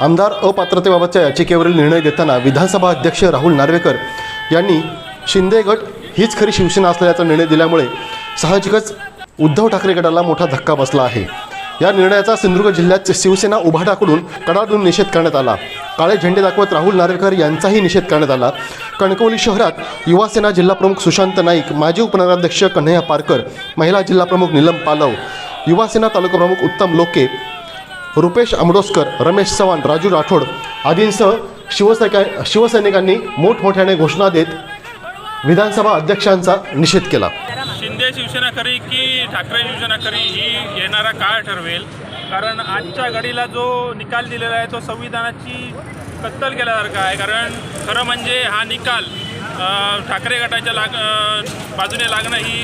आमदार अपात्रतेबाबतच्या याचिकेवरील निर्णय देताना विधानसभा अध्यक्ष राहुल नार्वेकर यांनी शिंदे गट हीच खरी शिवसेना असल्याचा निर्णय दिल्यामुळे साहजिकच उद्धव ठाकरे गटाला मोठा धक्का बसला आहे. या निर्णयाचा सिंधुदुर्ग जिल्ह्यात शिवसेना उभाटाकडून कडाडून निषेध करण्यात आला. काळे झेंडे दाखवत राहुल नार्वेकर यांचाही निषेध करण्यात आला. कणकवली शहरात युवासेना जिल्हाप्रमुख सुशांत नाईक माजी उपनगराध्यक्ष कन्हैया पारकर महिला जिल्हाप्रमुख नीलम पालव युवासेना तालुकाप्रमुख उत्तम लोके रुपेश आमडोसकर रमेश चव्हाण राजू राठोड आदींसह शिवसैनिका शिवसैनिकांनी मोठमोठ्याने घोषणा देत विधानसभा अध्यक्षांचा निषेध केला. शिंदे शिवसेना खरी की ठाकरे शिवसेना खरी ही येणारा काळ ठरवेल. कारण आजच्या घडीला जो निकाल दिलेला आहे तो संविधानाची कत्तल केल्यासारखा आहे. कारण खरं म्हणजे हा निकाल ठाकरे गटाच्या लाग बाजूने लागणं ही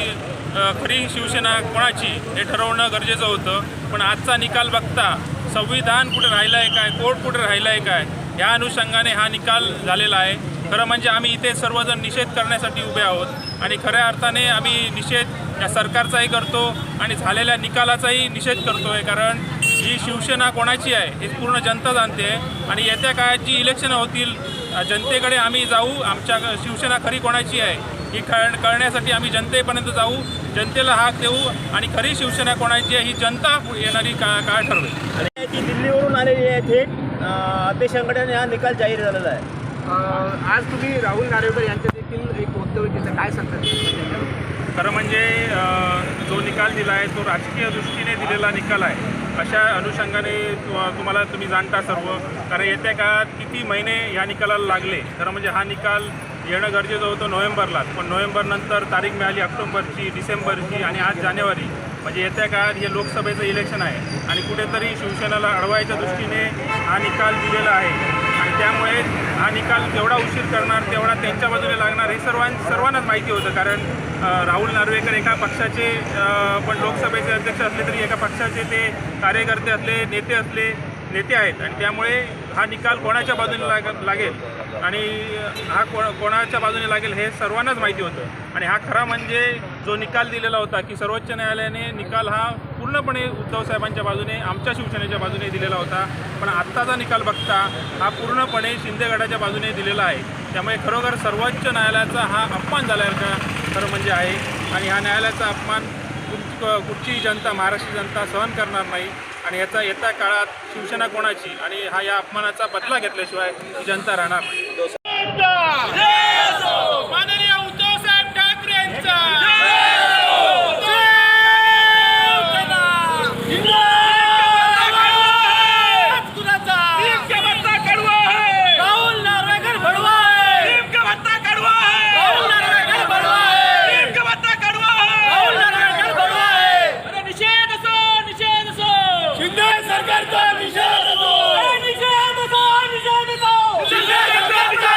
खरी शिवसेना कोणाची हे ठरवणं गरजेचं होतं. पण आजचा निकाल बघता संविधान कुठे राहिलं आहे काय? कोर्ट कुठे राहिलं आहे काय? या अनुषंगाने हा निकाल झालेला आहे. खरं म्हणजे आम्ही इथे सर्वजण निषेध करण्यासाठी उभे आहोत. आणि खऱ्या अर्थाने आम्ही निषेध या सरकारचाही करतो आणि झालेल्या निकालाचाही निषेध करतो आहे कारण ही शिवसेना कोणाची आहे हे पूर्ण जनता जाणते आहे. आणि येत्या काळात जी इलेक्शनं होतील जनतेकडे आम्ही जाऊ. आमच्या शिवसेना खरी कोणाची आहे ही कळ कळण्यासाठी आम्ही जनतेपर्यंत जाऊ जनतेला हाक देऊ. आणि खरी शिवसेना कोणाची आहे ही जनता येणारी का काय ठरवेल. आणि ती दिल्लीवरून आलेली आहे थेट अध्यक्षांकडे हा निकाल जाहीर झालेला आहे. आज तुम्ही राहुल नार्वेकर यांचं देखील एक वक्तव्य केलं काय सांगतात? खरं म्हणजे जो निकाल दिला आहे तो राजकीय दृष्टीने दिलेला निकाल आहे. अशा अनुषंगाने तु- तुम्हाला तुम्ही जाणता सर्व. कारण येत्या काळात किती महिने या निकालाला लागले? खरं म्हणजे हा निकाल येणं गरजेचं होतं नोव्हेंबरलाच पण नोव्हेंबरनंतर तारीख मिळाली ऑक्टोबरची डिसेंबरची आणि आज जानेवारी. म्हणजे येत्या काळात हे लोकसभेचं इलेक्शन आहे. आणि कुठेतरी शिवसेनेला अडवायच्या दृष्टीने हा निकाल दिलेला आहे. आणि त्यामुळे हा निकाल जेवढा उशीर करणार तेवढा त्यांच्या बाजूने लागणार हे सर्वां सर्वांनाच माहिती होतं. कारण राहुल नार्वेकर एका पक्षाचे पण लोकसभेचे अध्यक्ष असले तरी एका पक्षाचे ते कार्यकर्ते असले नेते असले नेते आहेत. आणि त्यामुळे हा निकाल कोणाच्या बाजूने लाग लागेल? आणि हा को कोणाच्या बाजूने लागेल हे सर्वांनाच माहिती होतं. आणि हा खरा म्हणजे जो निकाल दिलेला होता की सर्वोच्च न्यायालयाने निकाल हा पूर्णपणे उद्धव साहेबांच्या बाजूने आमच्या शिवसेनेच्या बाजूने दिलेला होता. पण आत्ताचा निकाल बघता हा पूर्णपणे शिंदेगडाच्या बाजूने दिलेला आहे. त्यामुळे खरोखर सर्वोच्च न्यायालयाचा हा अपमान झाल्यासारखा खरं म्हणजे आहे. आणि हा न्यायालयाचा अपमान कुठचीही जनता महाराष्ट्र जनता सहन करणार नाही. आणि याचा येत्या काळात शिवसेना कोणाची? आणि हा या अपमानाचा बदला घेतल्याशिवाय जनता राहणार नाही माननीय उद्धव साहेब ठाकरेंचा राहुल नार्वेकर भडवा आहे राहुल नार्वेकर भडवा आहे राहुल नार्वेकर भडवा आहे निषेध असो निषेध असो शिंदे सरकारचा निषेध असो निषेध असो निषेध असो शिंदे सरकारचा